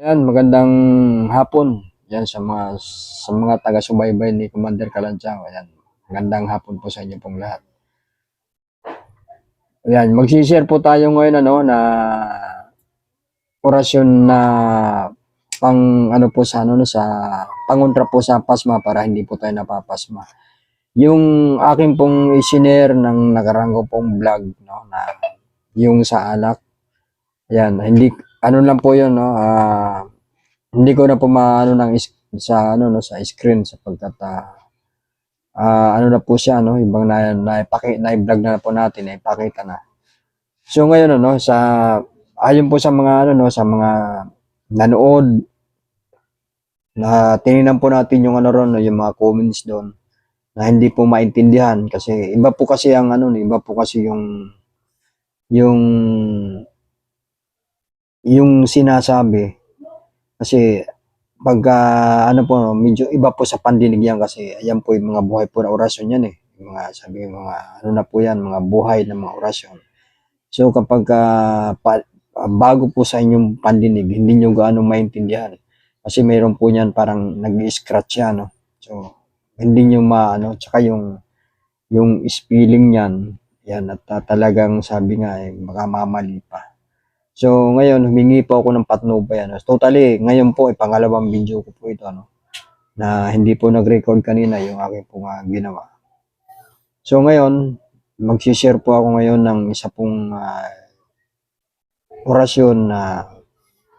Ayan, magandang hapon. Yan sa mga sa mga taga-subaybay ni Commander Kalanchao. Ayan, magandang hapon po sa inyo pong lahat. Ayan, magsishare po tayo ngayon ano na orasyon na pang ano po sa ano no, sa pangontra po sa pasma para hindi po tayo napapasma. Yung akin pong isinare ng nakarang ko pong vlog no na yung sa alak. Ayan, hindi ano lang po 'yun no. ah, hindi ko na po maano ng sa ano no? Sa screen sapagkat ah, ah, ano na po siya no? Ibang na naipaki na vlog na po natin ipakita na. So ngayon ano sa ayon po sa mga ano no? Sa mga nanood na tinignan po natin yung ano ron no, yung mga comments doon na hindi po maintindihan kasi iba po kasi ang ano no, iba po kasi yung yung yung sinasabi kasi pagka ano po medyo iba po sa pandinig yan kasi ayan po yung mga buhay po na orasyon yan eh. Yung mga sabi yung mga ano na po yan mga buhay na mga orasyon. So kapag ah, pa- ah, bago po sa inyong pandinig hindi nyo gaano maintindihan kasi mayroon po niyan parang nag-scratch yan no? So hindi nyo maano tsaka yung yung spelling niyan yan at ah, talagang sabi nga eh baka mamali pa So, ngayon, humingi po ako ng patnubay. Ano. Totally, ngayon po, ay pangalawang video ko po ito. Ano, na hindi po nag-record kanina yung aking po nga ginawa. So, ngayon, magsishare po ako ngayon ng isa pong ah, orasyon na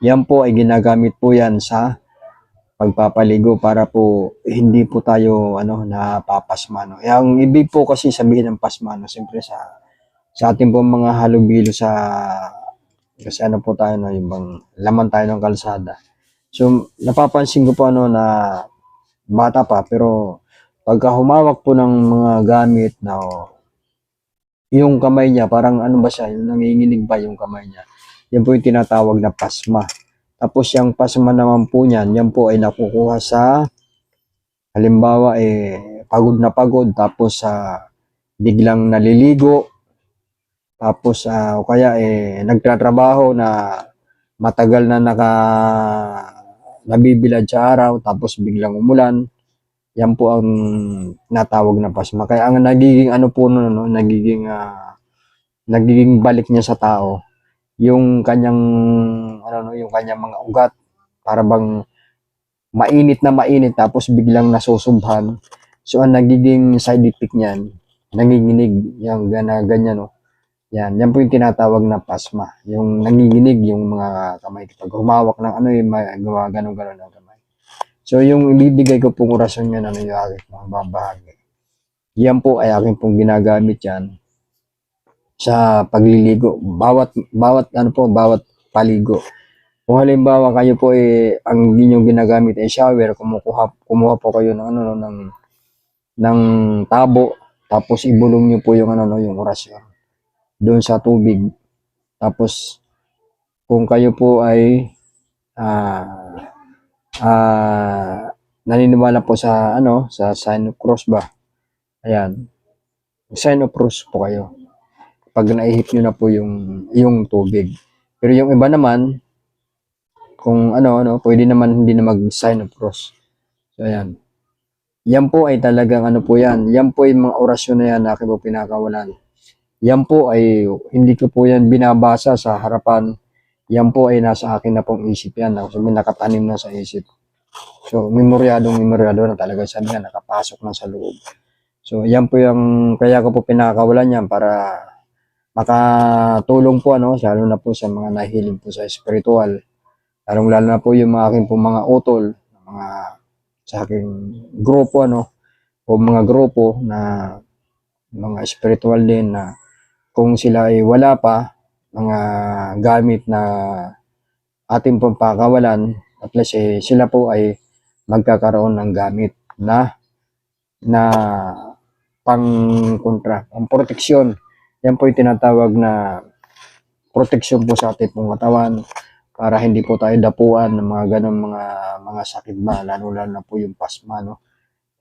yan po ay ginagamit po yan sa pagpapaligo para po hindi po tayo ano napapasma no. Yung ibig po kasi sabihin ng pasma no, siyempre sa sa ating po mga halubilo sa kasi ano po tayo no, yung bang laman tayo ng kalsada. So, napapansin ko po ano na bata pa, pero pagka humawak po ng mga gamit na oh, yung kamay niya, parang ano ba siya, yung nanginginig ba yung kamay niya. Yan po yung tinatawag na pasma. Tapos yung pasma naman po niyan, yan po ay nakukuha sa halimbawa eh pagod na pagod tapos sa biglang naliligo tapos ah, o kaya eh nagtatrabaho na matagal na naka nabibilad sa araw tapos biglang umulan. Yan po ang natawag na pasma. Kaya ang nagiging ano po no, no nagiging ah, nagiging balik niya sa tao yung kanyang ano no, yung kanyang mga ugat para bang mainit na mainit tapos biglang nasusubhan. So ang nagiging side effect niyan, nanginginig, yung gana ganyan no. Yan, yan po yung tinatawag na pasma. Yung nanginginig yung mga kamay kapag humawak ng ano yung mga gawa ganun-ganun ang kamay. So yung ibibigay ko pong orasyon yan, ano yung aking mga babahagi. Yan po ay aking pong ginagamit yan sa pagliligo. Bawat, bawat ano po, bawat paligo. Kung halimbawa kayo po eh, ang inyong ginagamit ay shower, kumukuha, kumuha po kayo ng ano, no, ng, ng tabo, tapos ibulong nyo po yung ano, no, yung orasyon doon sa tubig. Tapos, kung kayo po ay ah ah naniniwala po sa ano, sa sign of cross ba? Ayan. Sign of cross po kayo. Pag naihip nyo na po yung yung tubig. Pero yung iba naman, kung ano, ano, pwede naman hindi na mag-sign of cross. So, ayan. Yan po ay talagang ano po yan. Yan po yung mga orasyon na yan na aking po pinakawalan. Yan po ay hindi ko po yan binabasa sa harapan. Yan po ay nasa akin na pong isip yan. Kasi may nakatanim na sa isip. So, memoryadong memoryado na talaga sabi nga nakapasok na sa loob. So, yan po yung kaya ko po pinakawalan yan para makatulong po ano, lalo na po sa mga nahiling po sa spiritual. Lalong lalo na po yung mga aking po mga utol, mga sa aking grupo ano, o mga grupo na mga spiritual din na kung sila ay wala pa, mga gamit na ating pong pakawalan, at least eh, sila po ay magkakaroon ng gamit na na pang kontra, ang proteksyon. Yan po yung tinatawag na proteksyon po sa ating pong katawan para hindi po tayo dapuan ng mga ganong mga mga sakit ba, lalo lalo na po yung pasma, no?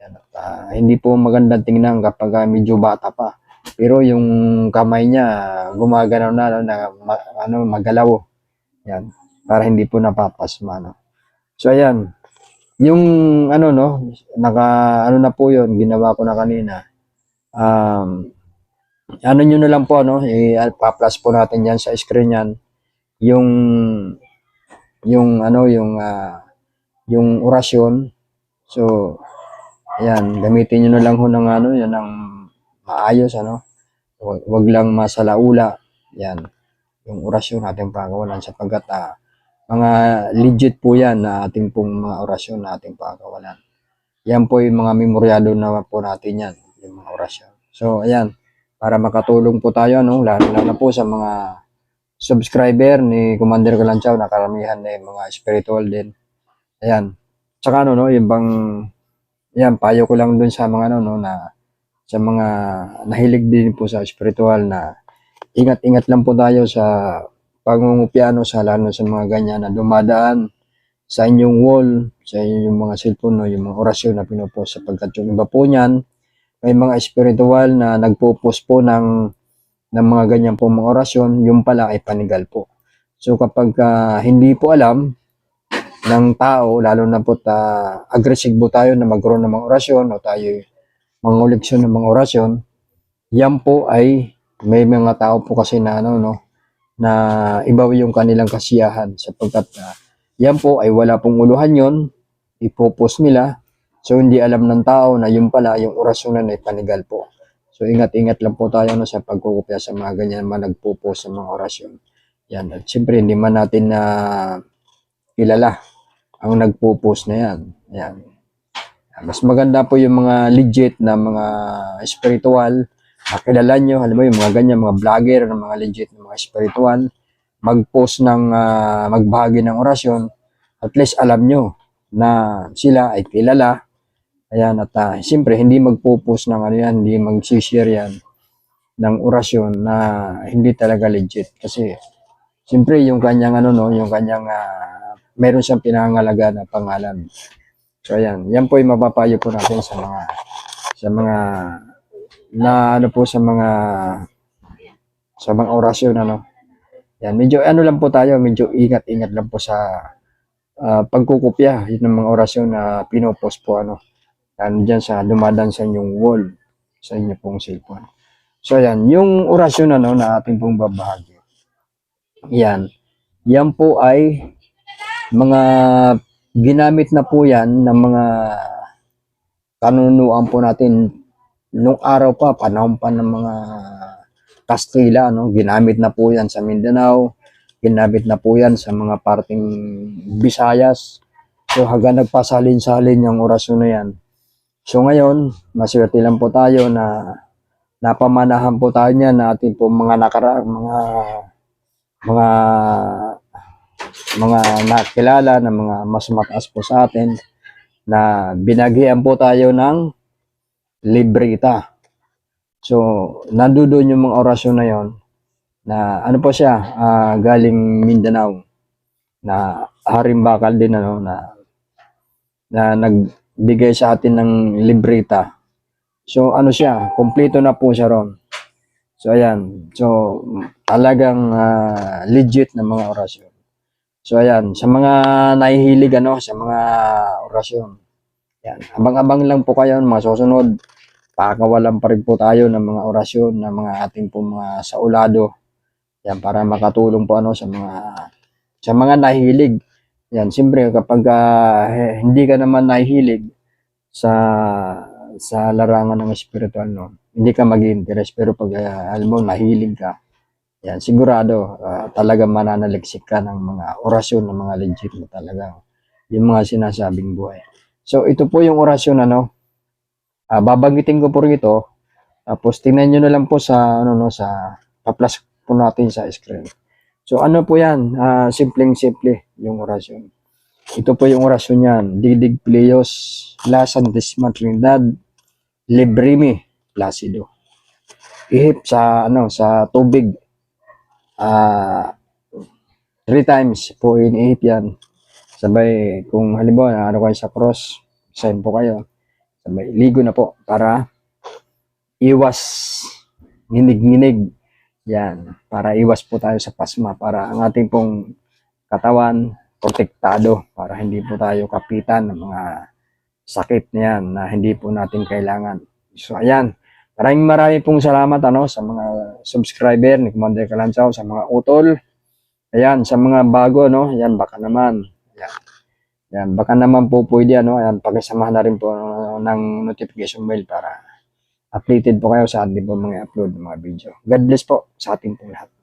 Yan, at, ah, hindi po magandang tingnan kapag ah, medyo bata pa. Pero yung kamay niya gumagalaw na, no, na ma- ano, magalaw. Yan. para hindi po napapasma no. So ayan, yung ano no, naka ano na po 'yon, ginawa ko na kanina. Um ano nyo na lang po ano, i-plus po natin yan sa screen yan yung yung ano yung ah, yung orasyon. So ayan, gamitin niyo na lang ho ng ano, yan ng maayos ano. Wag, wag lang masalaula. Yan. Yung orasyon natin pagawalan sapagkat ah, mga legit po yan na ating pong mga orasyon na ating pagawalan. Yan po yung mga memoryado na po natin yan, yung mga orasyon. So ayan, para makatulong po tayo no, lalo na po sa mga subscriber ni Commander Galanchaw na karamihan na mga spiritual din. Ayan. Tsaka ano no, yung bang yan, payo ko lang dun sa mga ano no na sa mga nahilig din po sa spiritual na ingat-ingat lang po tayo sa pangungupyano sa lalo sa mga ganyan na dumadaan sa inyong wall, sa inyong mga cellphone, no, yung mga orasyon na pinupost sapagkat yung iba po niyan, may mga spiritual na nagpo-post po ng ng mga ganyan po mga orasyon, yung pala ay panigal po. So kapag ah, hindi po alam ng tao, lalo na po ta aggressive po tayo na magkaroon ng mga orasyon o tayo manguliksyon ng mga orasyon, yan po ay may mga tao po kasi na ano no na iba yung kanilang kasiyahan sapagkat ah, yan po ay wala pong uluhan yon ipopost nila. So hindi alam ng tao na yung pala yung orasyon na ay panigal po. So ingat-ingat lang po tayo no, sa pagkukopya sa mga ganyan mga nagpo-post sa mga orasyon. Yan at siyempre hindi man natin na kilala ang nagpo-post na yan. Yan mas maganda po yung mga legit na mga spiritual makilala nyo, alam mo yung mga ganyan, mga vlogger, ng mga legit na mga spiritual, mag-post ng, ah, magbahagi ng orasyon, at least alam nyo na sila ay kilala. Ayan, at uh, siyempre, hindi magpo-post ng ano yan, hindi mag-share yan ng orasyon na hindi talaga legit. Kasi, siyempre, yung kanyang ano no, yung kanyang, ah, meron siyang pinangalaga na pangalan. So, ayan, yan po yung mapapayo po natin sa mga, sa mga na ano po sa mga sa mga orasyon ano. Yan, medyo ano lang po tayo, medyo ingat-ingat lang po sa ah, pagkukopya ng mga orasyon na pinopost po ano. Yan dyan sa dumadaan sa inyong wall sa inyo pong cellphone. So yan, yung orasyon ano na ating pong babahagi. Yan. Yan po ay mga ginamit na po yan ng mga kanunuan po natin nung araw pa, panahon pa ng mga Kastila, no? ginamit na po yan sa Mindanao, ginamit na po yan sa mga parting Visayas. So hanggang nagpasalin-salin yung orasyon na yan. So ngayon, maswerte lang po tayo na napamanahan po tayo niyan na ating po mga nakara mga mga mga nakilala na mga mas mataas po sa atin na binagyan po tayo ng libreta. So, nandoon yung mga orasyon na yon na ano po siya, ah, galing Mindanao na harimbakal din ano na na nagbigay sa atin ng libreta. So, ano siya, kompleto na po siya ron. So, ayan. So, talagang ah, legit na mga orasyon. So, ayan. Sa mga nahihilig, ano, sa mga orasyon. Yan. Abang-abang lang po kayo mga susunod pakawalan pa rin po tayo ng mga orasyon ng mga ating po mga saulado. Yan, para makatulong po ano sa mga sa mga nahihilig. Yan, siyempre kapag he- hindi ka naman nahihilig sa sa larangan ng spiritual, no, hindi ka mag-interest. Pero pag ah, alam mo, nahilig ka, yan, sigurado, ah, talaga mananaliksik ka ng mga orasyon ng mga legit na talaga. Yung mga sinasabing buhay. So, ito po yung orasyon, ano, Ah, babanggitin ko po rito. Tapos tingnan niyo na lang po sa ano no sa pa-plus po natin sa screen. So ano po 'yan? Ah, simpleng simple yung orasyon. Ito po yung orasyon niyan. Didig Pleos, La Santisima Trinidad, Librimi, Placido. Ihip sa ano sa tubig. Ah, three times po inihip yan. Sabay, kung halimbawa, ano kayo sa cross, sign po kayo. Sabay, ligo na po para iwas nginig-nginig. Yan, para iwas po tayo sa pasma, para ang ating pong katawan, protektado para hindi po tayo kapitan ng mga sakit na yan na hindi po natin kailangan. So ayan, maraming maraming pong salamat ano sa mga subscriber ni Commander Kalanchaw, sa mga utol. Ayan, sa mga bago no, ayan baka naman. Ayan. Ayan, baka naman po pwede ano, ayan pakisamahan na rin po uh, ng notification bell para updated po kayo sa ating po mga upload ng mga video. God bless po sa ating po lahat.